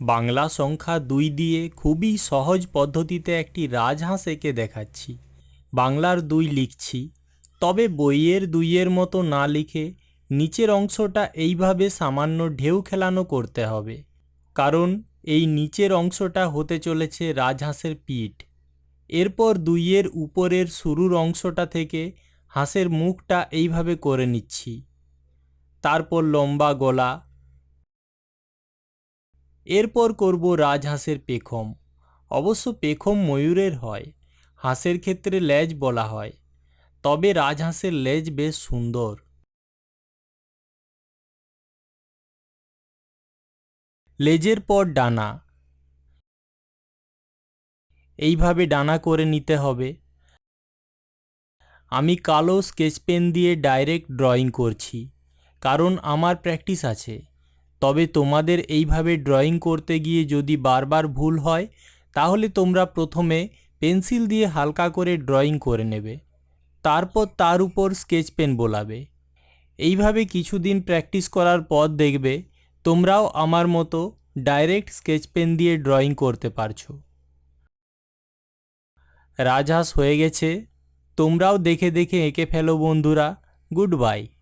বাংলা সংখ্যা দুই দিয়ে খুবই সহজ পদ্ধতিতে একটি রাজহাঁস এঁকে দেখাচ্ছি। বাংলার দুই লিখছি। তবে বইয়ের দুইয়ের মতো না লিখে নিচের অংশটা এইভাবে সামান্য ঢেউ খেলানো করতে হবে। কারণ এই নিচের অংশটা হতে চলেছে রাজহাঁসের পিঠ। এরপর দুইয়ের উপরের শুরুর অংশটা থেকে হাঁসের মুখটা এইভাবে করে নিচ্ছি। তারপর লম্বা গলা এরপর করব রাজহাঁসের পেখম। অবশ্য পেখম ময়ূরের হয়, হাঁসের ক্ষেত্রে লেজ বলা হয়, তবে রাজহাঁসের লেজ বেশ সুন্দর। লেজের পর ডানা। এইভাবে ডানা করে নিতে হবে। আমি কালো স্কেচ পেন দিয়ে ডাইরেক্ট ড্রয়িং করছি, কারণ আমার প্র্যাকটিস আছে। তবে তোমাদের এইভাবে ড্রয়িং করতে গিয়ে যদি বারবার ভুল হয়, তাহলে তোমরা প্রথমে পেন্সিল দিয়ে হালকা করে ড্রয়িং করে নেবে। তারপর তার উপর স্কেচ পেন বোলাবে। এইভাবে কিছুদিন প্র্যাকটিস করার পর দেখবে তোমরাও আমার মতো ডাইরেক্ট স্কেচ পেন দিয়ে ড্রয়িং করতে পারছ। রাজহাঁস হয়ে গেছে। তোমরাও দেখে দেখে এঁকে ফেলো বন্ধুরা। Good bye.